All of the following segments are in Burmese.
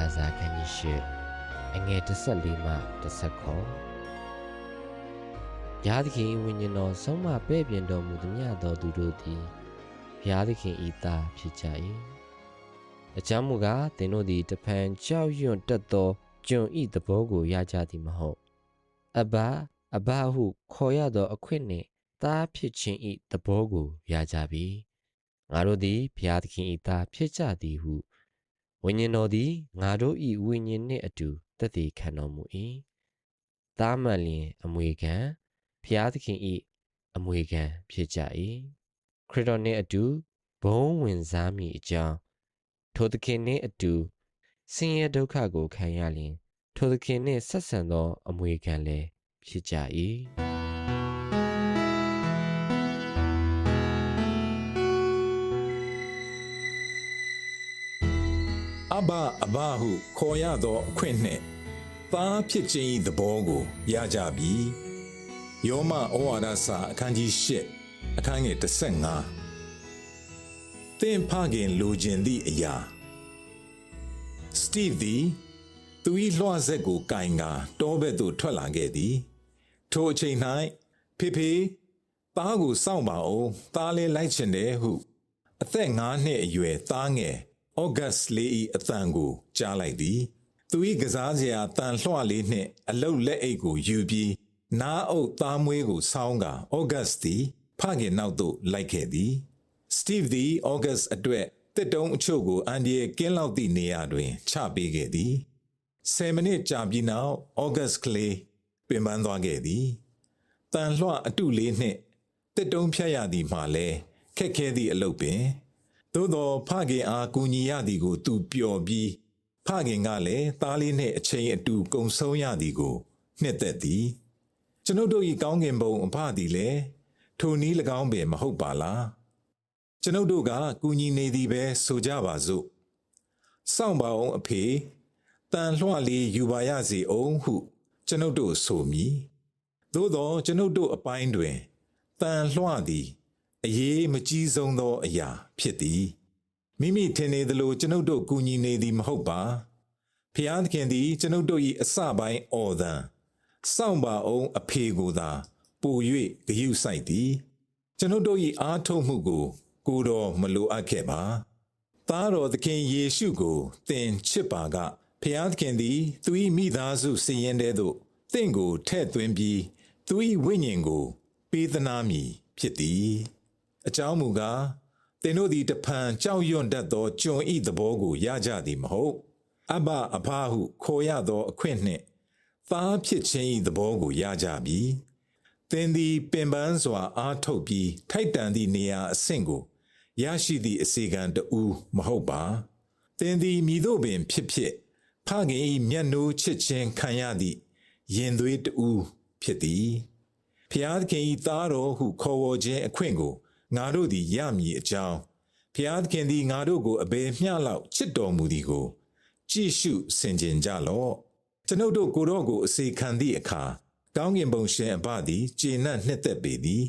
ယောမဝါဒစာခန်းကြီးရှစ်အငယ်14မှ19ဘုရားသခင်ဝိညာဉ်တော်ဆုံးမပဲ့ပြင်တော်မူသည်မြတ်သောသူတို့သည်ဘုရားသခင်ဤသားဖြစ်ကြ၏အကြောင်းမူကားသင်တို့သည်တဖန်ကြောက်ရွံ့တတ်သောကျွန်ဤသဘောကိုရကြသည်မဟုတ်အဘအဘဟုခေါ်ရသောအခွင့်နှင့်သားဖြစ်ခြင်းဤသဘောကိုရကြပြီငါတို့သည်ဘုရားသခင်ဤသားဖြစ်ကြသည်ဟု ဝိညာဉ်တော်သည်ငါတို့၏ဝိညာဉ်နှင့်အတူသက်သေခံတော်မူ၏။သားမှန်လျင်အမွေခံဖျားသခင်၏အမွေခံဖြစ်ကြ၏။ခရစ်တော်နှင့်အတူဘုံဝင်စားမည်အကြောင်းထိုသခင်နှင့်အတူဆင်းရဲဒုက္ခကိုခံရလျင် ထိုသခင်နှင့်ဆက်ဆံသော အမွေခံလည်းဖြစ်ကြ၏။ အဘအဘဟုခေါ်ရသောအခွင့်နှင့်သားဖြစ်ခြင်း၏သဘောကိုရကြပြီယောမဩဝါဒစာအခန်းကြီး၈အခန်းငယ်35သင်ဖခင်လိုချင်သည့်အရာစတီဗ်သည်သူ၏လွှတ်ဆက်ကိုကင်ကာတောဘက်သို့ထွက်လာခဲ့သည်ထိုအချိန်၌ဖေဖေသားကိုစောင့်ပါအောင်သားလေးလိုက်ချင်တယ်ဟု အသက်၅နှစ်အရွယ်သားငယ် ဩဂတ်လေး၏အတန်ကိုကြားလိုက်သည်သူ၏ကစားစရာတန်လွှလေးနှင့်အလုတ်လက်အိတ်ကိုယူပြီးနားအုပ်သားမွေးကိုဆောင်းကာဩဂတ်သည်ဖခင်နောက်သို့လိုက်ခဲ့သည်စတီဗ်သည်ဩဂတ်အတွက်တစ်တုံးအချို့ကိုအန်ဒီရဲ့ကင်းလောက်သည့်နေရာတွင် ချပေးခဲ့သည်ဆယ်မိနစ်ကြာပြီးနောက်ဩဂတ်ကလေးပင်ပန်းသွားခဲ့သည်တန်လွှအတုလေးနှင့်တစ်တုံးဖြတ်ရသည်မှလည်းခက်ခဲသည့်အလုပ်ပင် သို့သောဖခင်အားကူညီရသည်ကို သူပျော်ပြီးဖခင်ကလည်းသားလေးနှင့်အချိန်အတူကုံဆုံးရသည်ကိုနှစ်သက်သည်ကျွန်ုပ်တို့၏ကောင်းကင်ဘုံအဖသည်လည်းထိုနည်း၎င်းပင်မဟုတ်ပါလားကျွန်ုပ်တို့ကကူညီနေသည်ပဲဆိုကြပါစို့စောင့်ပါအောင်အဖေတန်လွှလေးယူပါရစေအောင်ဟု ကျွန်ုပ်တို့ဆိုမည်သို့သောကျွန်ုပ်တို့အပိုင်းတွင်တန်လွှသည် အရေးမကြီးဆုံးသောအရာဖြစ်သည်မိမိထင်နေသလိုကျွန်ုပ်တို့ကူညီနေသည်မဟုတ်ပါဖျားသခင်သည်ကျွန်ုပ်တို့၏အစပိုင်းအော်သံစောင့်ပါအောင်အဖေကိုသာပို၍ဂယုစိုက်သည်ကျွန်ုပ်တို့၏အားထုတ်မှုကို ကိုတော်မလိုအပ်ခဲ့ပါသားတော်သခင်ယေရှုကိုသင်ချစ်ပါကဖျားသခင်သည် သူ၏မိသားစုစည်ရင်တဲ့သို့သင်ကိုထဲ့သွင်းပြီးသူ၏ဝိညာဉ်ကို ပေးသနာမည်ဖြစ်သည် အကြောင်းမူကားသင်တို့သည်တဖန်ကြောက်ရွံ့တတ်သောကျွန်ဤသဘောကိုရကြသည်မဟုတ်အဘအဖာဟုခေါ်ရသောအခွင့်နှင့်သားဖြစ်ခြင်းဤသဘောကိုရကြပြီသင်သည်ပင်ပန်းစွာအားထုတ်ပြီးထိုက်တန်သည့်နေရာအဆင့်ကိုရရှိသည့်အစီကံတူမဟုတ်ပါသင်သည်မိတို့ပင်ဖြစ်ဖြစ်ဖခင်ဤမျက်နှိုးချစ်ခြင်းခံရသည့်ရင်သွေးတူဖြစ်သည်ဖျားသခင်ဤသားတော်ဟုခေါ်ဝေါ်ခြင်းအခွင့်ကို ငါတို့သည်ရမည်အကြောင်းဖျားသခင်သည်ငါတို့ကိုအဘယ်မျှလောက်ချစ်တော်မူသည်ကို ကြည့်ရှုဆင်ခြင်ကြလော့ကျွန်ုပ်တို့ကိုယ်တော်ကိုအစေခံသည့်အခါကောင်းကင်ဘုံရှင်အဘသည်ကျေနပ်နှစ်သက်ပေသည်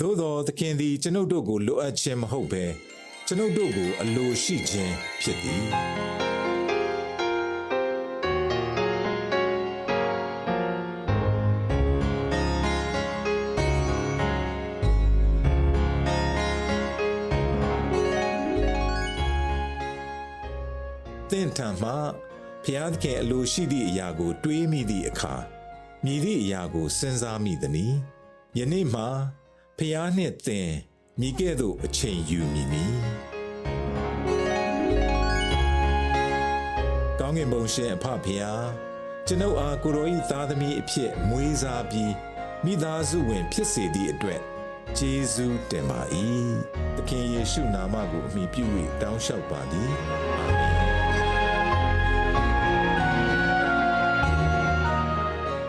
သို့သောသခင်သည်ကျွန်ုပ်တို့ကိုလိုအပ်ခြင်းမဟုတ်ဘဲကျွန်ုပ်တို့ကိုအလိုရှိခြင်းဖြစ်သည် သင်ထံမှဖျားသခင်အလိုရှိသည့်အရာကို တွေးမိသည့်အခါမြည်သည့်အရာကိုစဉ်းစားမိသည်။ယနေ့မှဖျားနှင့်သင်မိကဲ့သို့အချိန်ယူမည်နီ။ကောင်းကင်ဘုံရှင်အဖဖျားကျွန်ုပ်အားကိုရောဤသားသမီးအဖြစ်မွေးစားပြီးမိသားစုဝင် ဖြစ်စေသည့်အတွက်ကျေးဇူးတင်ပါ၏သခင်ယေရှုနာမကိုအမိပြု၍တောင်းလျှောက်ပါသည်